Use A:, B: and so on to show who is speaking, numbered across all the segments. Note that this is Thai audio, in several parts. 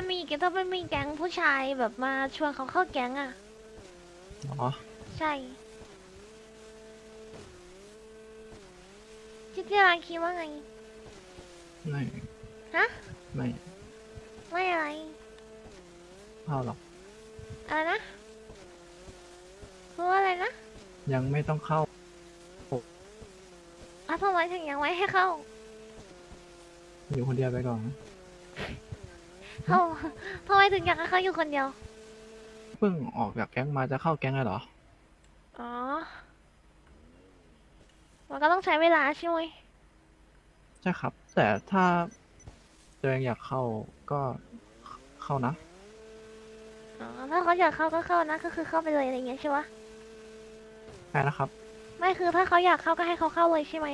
A: มันมีถ้ามันมีแก๊งผู้ชายแบบมาชวนเขาเข้าแก๊งอะ
B: อ๋อ
A: ใช่ที่ที่ร้านคิดว่าไง
B: ไม่
A: ฮะ
B: ไม่
A: ไม่อะไร
B: เอาหรอก
A: อะไรนะพูดว่าอะไรนะ
B: ยังไม่ต้องเข้า
A: อ้าวทำไมถึงยังไม่ให้เข้า
B: อยู่คนเดียวไปก่อนนะ
A: เข้าทำไมถึงอยากให้เขาอยู่คนเดียว
B: เพิ่งออกจากแก๊งมาจะเข้าแก๊งเลยเหรอ
A: อ๋อ มันก็ต้องใช้เวลาใช่ไหม
B: ใช่ครับ แต่ถ้าตัวเองอยากเข้าก็เข้านะ
A: อ๋อ ถ้าเขาอยากเข้าก็เข้านะ ก็คือเข้าไปเลยอะไรอย่างเงี้ยใช่ปะ
B: ใช่นะครับ
A: ไม่คือถ้าเขาอยากเข้าก็ให้เขาเข้าเลยใช่ไหม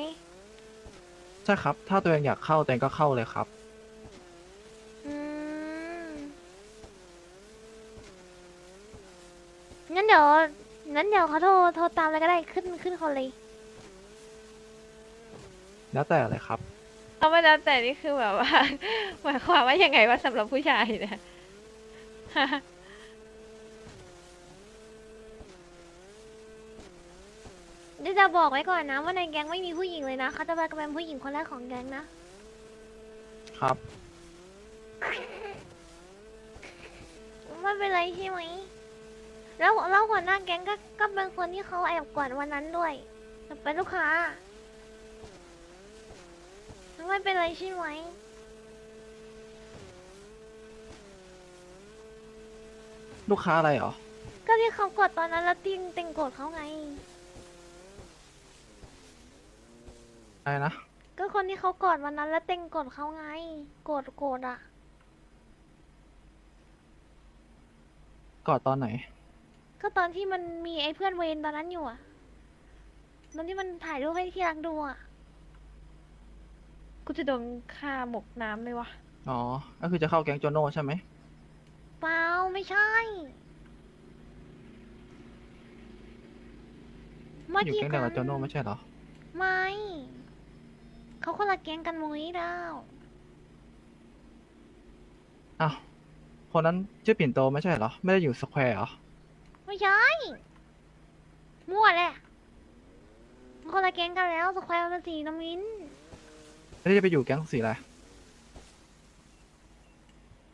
B: ใช่ครับ ถ้าตัวเองอยากเข้าตัวเองก็เข้าเลยครับ
A: อืม งั้นเดี๋ยว งั้นเดี๋ยวเขาโทรโทรตามเลยก็ได้ขึ้นขึ้นคนเลย
B: แล้วแต่เลยครับ
C: เอาไม่แล้วแต่นี่คือแบบว่า หมายความว่ายังไงว่าสำหรับผู้ชายเนี่ย
A: เดี๋ยวจะบอกไว้ก่อนนะว่าในแก๊งไม่มีผู้หญิงเลยนะเขาจะเป็นผู้หญิงคนแรกของแก๊งนะ
B: ครับ
A: ไม่เป็นไรใช่ไหม แล้วแล้วหัวหน้าแก๊งก็ก็เป็นคนที่เขาแอบกวาดวันนั้นด้วยแต่เป็นลูกค้าไม่เป็นไรใช่ไหม
B: ลูกค้าอะไรเหรอ
A: ก็ที่เขากดตอนนั้นแล้วติงติงกดเขาไง
B: อะไรนะ
A: ก็คนที่เขากดวันนั้นแล้วติงกดเขาไงกดกดอะ
B: กอดตอนไหน
A: ก็ตอนที่มันมีไอ้เพื่อนเวนตอนนั้นอยู่อะตอนที่มันถ่ายรูปให้ที่รักดูอะ
C: กูจะโดนฆ่าหมกน้ำเลยวะ
B: อ๋อ ก็คือจะเข้าแก๊งโจโน่ใช่ไหม
A: เปล่าไม่ใช่ เมื่อ
B: อยู่
A: กี้
B: แก๊งเดียวกับโจ
A: กัน
B: โน่ไม่ใช่เหรอ
A: ไม่ เขาคนละแก๊งกันมุ้ยดาว
B: อ้าว คนนั้นชื่อปิ่นโตไม่ใช่เหรอ ไม่ได้อยู่สแควร์เหรอ
A: ไม่ใช่ มั่วแหละมันคนละแก๊งกันแล้วสแควร์มันสีน้ำมิน
B: ไม่ได้จะไปอยู่แก๊งสีอะไร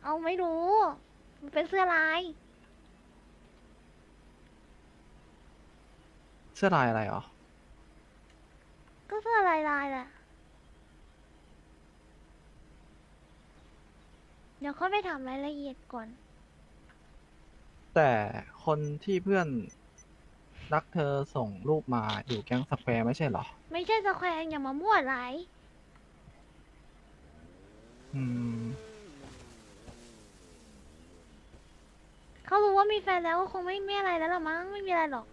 A: เอาไม่รู้มันเป็นเสื้อลาย
B: เสื้อลายอะไรเหรอ
A: ก็เสื้อลายลายๆแหละเดี๋ยวเขาไปถามรายละเอียดก่อน
B: แต่คนที่เพื่อนรักเธอส่งรูปมาอยู่แก๊งสแควร์ไม่ใช่เหรอ
A: ไม่ใช่สแควร์อย่ามามั่วไหลาย
B: อืม
A: เขารู้ว่ามีแฟนแล้วก็คงไม่ไม่อะไรแล้วหรอมั้งไม่มีอะไรหรอก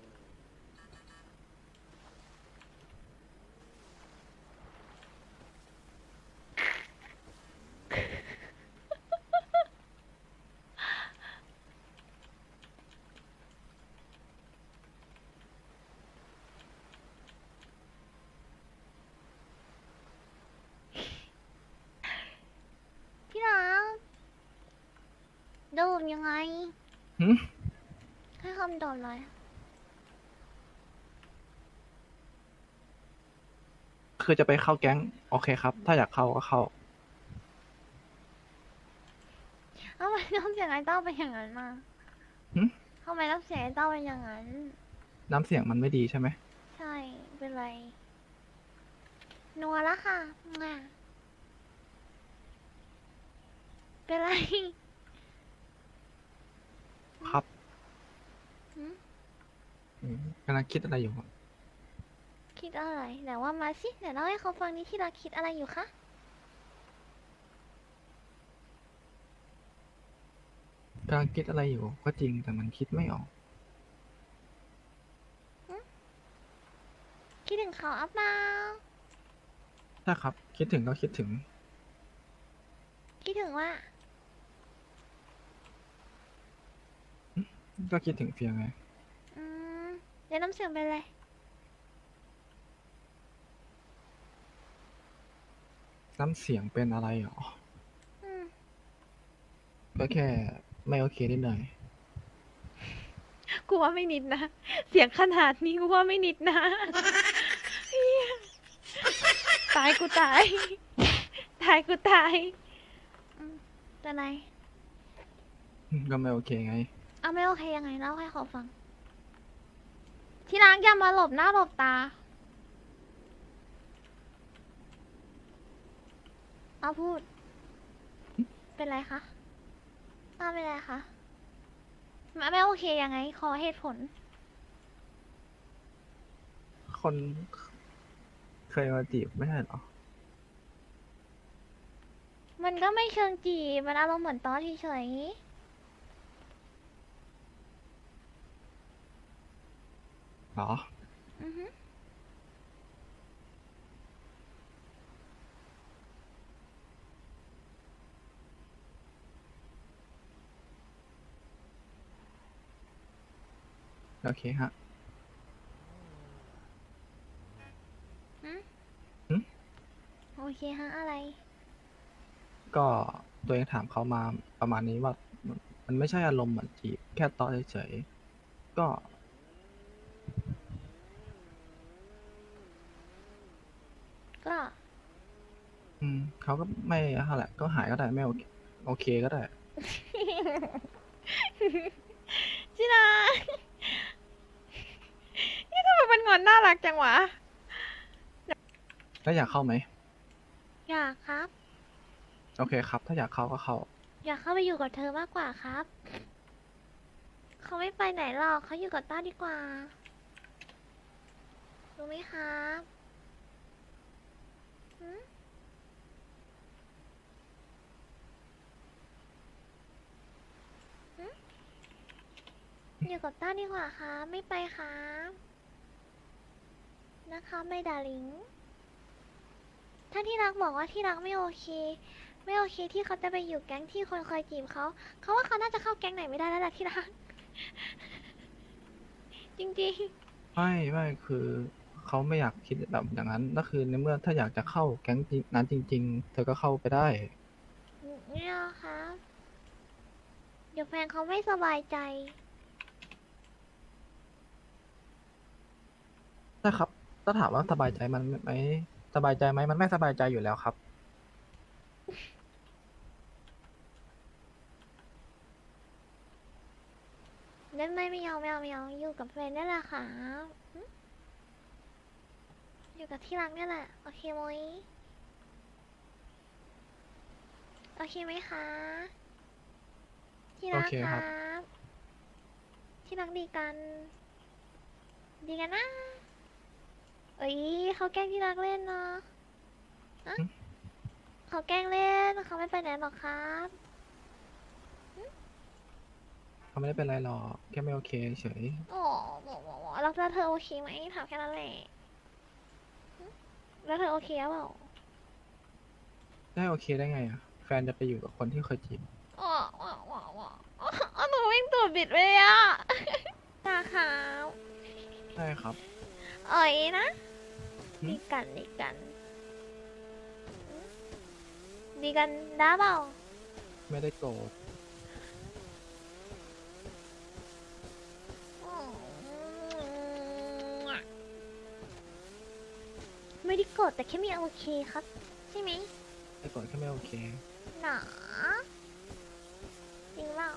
A: พี่รัก ดูมยังไง
B: หึ
A: ให้คำตอบหน่อย
B: คือจะไปเข้าแก๊ง โอเคครับ ถ้าอยากเข้าก็เข้า
A: ทำไมต้องเสียงไอ้เต้าเป็นอย่างนั้นมา
B: หึ
A: ทำไมต้องเสียงไอ้เต้าเป็นอย่างนั้น
B: น้ำเสียงมันไม่ดีใช่ไหม
A: ใช่ เป็นไร นัวละค่ะมาเป็นไร
B: ครับ
A: หืม
B: อืมกำลังคิดอะไรอยู่
A: คิดอะไรเดี๋ยวว่ามาสิเดี๋ยวเล่าให้เขาฟังนี่ที่เราคิดอะไรอยู่คะ
B: กำลังคิดอะไรอยู่ ก็จริงแต่มันคิดไม่ออก
A: คิดถึงเขาอัพเปล่า
B: ใช่ครับ คิดถึงก็คิดถึง
A: คิดถึงว่า
B: ก็คิดถึงเฟียงไง
A: อืม เดี๋ยวน้ำเสียงเป็นไร
B: น้ำเสียงเป็นอะไรหรอ
A: อืม
B: ก็แค่ไม่โอเคนิดหน่อย
C: กูว่าไม่นิดนะ เสียงขนาดนี้กูว่าไม่นิดนะเหี้ยตายกูตาย ตายกูตาย
A: เป็นไร
B: ก็ไม่โอเคไง
A: เอาไม่โอเคยังไงเล่าให้เขาฟัง ที่รักอย่ามาหลบหน้าหลบตา เอาพูด เป็นไรคะอ้าวเป็นไรคะไม่ไม่โอเคยังไง ขอเหตุผล
B: คนเคยมาจีบไม่ใช่เหรอ
A: มันก็ไม่เชิงจีบมันอารมณ์เหมือนตอนเฉย
B: เหรอ
A: ๆอือฮึ
B: โอเคฮะ
A: โอเคฮะอะไร
B: ก็ตัวเองถามเขามาประมาณนี้ว่ามันมันไม่ใช่อารมณ์เหมือนจีบแค่ตอนเฉยๆก็
A: ก็
B: อืมเขาก็ไม่เท่าไหร่ก็หายก็ได้ไม่โอเคโอเคก็ได้
C: จินา นี่ทำไมมันงอนน่ารักจังวะ
B: แล้วอยากเข้าไหม
A: อยากครับ
B: โอเคครับ ถ้าอยากเข้าก็เข้า
A: อยากเข้าไปอยู่กับเธอมากกว่าครับ เขาไม่ไปไหนหรอกเขาอยู่กับต้าดีกว่า รู้ไหมครับหืมหืม อยู่กับต้าดีกว่าครับไม่ไปครับนะคะไม่ดาลิงถ้าที่รักบอกว่าที่รักไม่โอเค ไม่โอเคที่เขาจะไปอยู่แก๊งที่คนคอยจีบเขา เขาว่าเขาน่าจะเข้าแก๊งไหนไม่ได้แล้วล่ะที่รัก จริง
B: ไม่ไม่คือเขาไม่อยากคิดแบบอย่างนั้นก็คือในเมื่อถ้าอยากจะเข้าแก๊งนั้นจริง ๆ เธอก็เข้าไปได้
A: ๆไม่เอาครับ เดี๋ยวแฟนเขาไม่สบายใจ
B: นะครับ ถ้าถามว่าสบายใจมันไหมสบายใจไหมมันไม่สบายใจอยู่แล้วครับ
A: นั่นไม่ไม่เอาไม่เอาไม่เอาอยู่กับแฟนนี่แหละค่ะหึอยู่กับที่รักนี่แหละ โอเคไหมยโอเคไหมคะ ที่รัก
B: โอเค
A: ค
B: ครั
A: รับ บ ที่รักดีกัน ดีกันนะ เอ้ยเขาแกล้งที่รักเล่นเนาะอะ
B: หึ
A: เขาแกล้งเล่นเขาไม่ไปไหนหรอกครับ
B: เขาไม่ได้เป็นไรหรอกแค่ไม่โอเคเฉย
A: โอ้โหแล้วแล้วเธอโอเคไหมถามแค่นั้นแหละหึแล้วเธอโอเคหรือเปล่า
B: ได้โอเคได้ไงอะ แฟนจะไปอยู่กับคนที่เคยจีบ
A: อ๋ออ๋ออ๋ออ๋ออ๋อหนูวิ่งตัวบิดไปเลยอะตาขาว
B: ใช่ครับ
A: เอ๋ยนะ
B: หึ
A: ดีกันดีกันหึดีกันได้เปล่า
B: ไม่ได้โกรธ
A: ไม่ได้โกรธแต่แค่ไม่โอเคครับ ใช่ไหม
B: ไม่โกรธแค่ไม่โอเค
A: หนาจริงเปล่า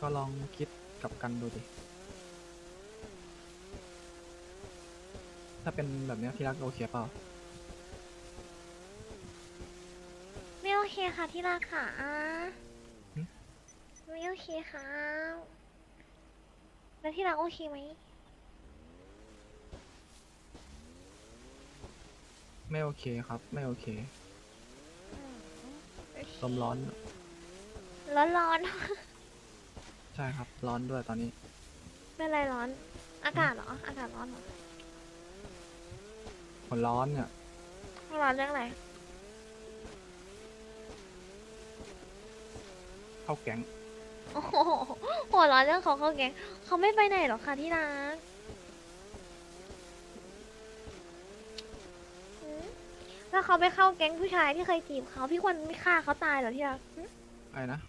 B: ก็ลองคิด กลับกันดูดิ ถ้าเป็นแบบเนี้ยที่รักโอเคเปล่า
A: ไม่โอเคค่ะที่รักค่ะ
B: หึ
A: ไม่โอเคค่ะแล้วที่รักโอเคไหม
B: ไม่โอเคครับ ไม่โอเค
A: อืมโอเค
B: ลมร้อน
A: ร้อนร้อน
B: ใช่ครับ ร้อนด้วยตอนนี้
A: เป็นไรร้อน อากาศเหรอ อากาศร้อนเหรอ
B: คนร้อนเนี่ย
A: ร้อนเรื่องอะไร
B: เข้าแก๊ง
A: โอ้โหหัวร้อนเรื่องของเขาแกงเขาไม่ไปไหนหรอกค่ะที่รักหืมถ้าเขาไปเข้าแก๊งผู้ชายที่เคยจีบเขาพี่ควรไม่ฆ่าเขาตายเหรอที่รักหึ
B: อะไรนะ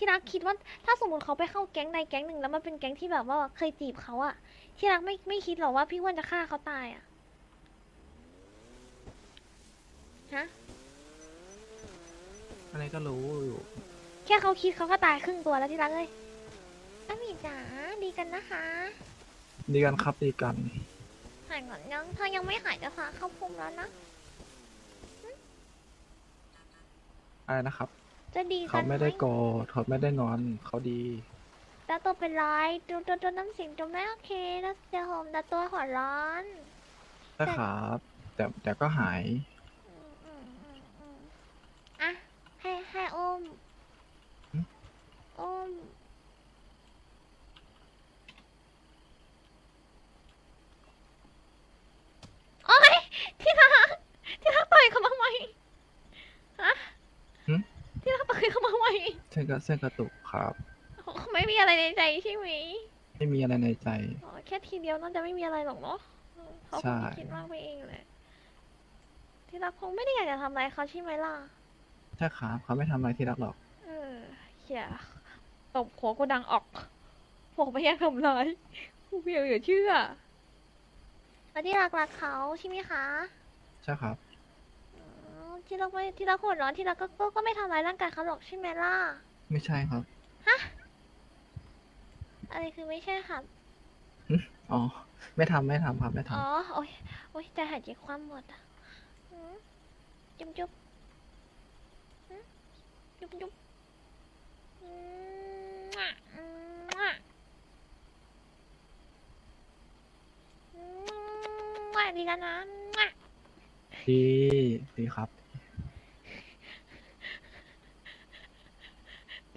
A: ที่รักคิดว่าถ้าสมมติเขาไปเข้าแก๊งใดแก๊งหนึ่งแล้วมันเป็นแก๊งที่แบบว่าเคยจีบเขาอะที่รักไม่ไม่คิดหรอกว่าพี่ควรจะฆ่าเขาตายอะฮะ
B: อันนี้ก็รู้อยู่
A: แค่เขาคิดเขาก็ตายครึ่งตัวแล้วที่รักเลยอามีจ๋าดีกันนะคะ
B: ดีกันครับดีกัน
A: หายก่อนยังเธอยังไม่หายจะพาเข้าภูมิแล้วนะ
B: อะไรนะครับ
A: จะดีกั
B: เขา
A: นไหม
B: ไม่ได้โกรธเขาไม่ได้งอนเขาดี
A: ตาตัวเป็นไรตัวตัวตัวน้ำเสียงตัวไม่โอเคแล้วเดี๋ยวผมตาตัวหัวร้อน
B: ได้ครับ แต่แต่ก็หาย
A: อืมอืมอืมอืมอะ ให้ให้อุ้ม
B: หึ
A: อุ้มโอ๊ยที่รักที่รักต่อยเขามาไหมฮะ
B: หึ
A: ที่รักต่อยเขามาไหม
B: เส้นกระเส้นกระตุกครับ
A: เขาไม่มีอะไรในใจใช่ไหม
B: ไม่มีอะไรในใจ
A: อ๋อแค่ทีเดียวน่าจะไม่มีอะไรหรอกเนาะเขาค
B: ใช่
A: งคิดมากไปเองแหละที่รักคงไม่ได้อยากจะทำอะไรเขาใช่ไหมล่ะ
B: ใช่ครับเขาไม่ทำอะไรที่รักหรอก
A: เออเขี่ยตบหัวกูดังออกผมไม่อยากทำร้ายกูเพียวอย่าเชื่อแล้วที่รักรักเขาใช่ไหมคะ
B: ใช่ครับ
A: อ๋อที่รักไม่ที่รักหัวร้อนที่รักก็ก็ก็ไม่ทำร้ายร่างกายเขาหรอกใช่ไหมล่ะ
B: ไม่ใช่ครับ
A: อะไรคือไม่ใช่ค่ะ
B: อ๋อ ไม่ทำไม่ทำครับไม่ทำ
A: อ๋อ โอ้ยโอ้ยใจหายใจความหมดอะอืมจุ๊บจุ๊บอืมจุ๊บจุ๊บอืมอะอืมอะอืมอะดีกันนะอะ
B: ดีดีครับ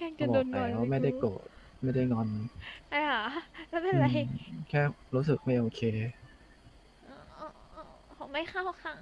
C: กล้ง
B: ก็
C: จะ
B: บ
C: โด
B: อก
C: นหน่อย
B: แล้วไม่ได้โกรธไม่ได้งอน
C: ไอ้ห่าแล้วเป็นไร
B: อืมแค่รู้สึกไม่โอเค
A: อ๋ออ๋ออ๋อไม่เข้าครั้ง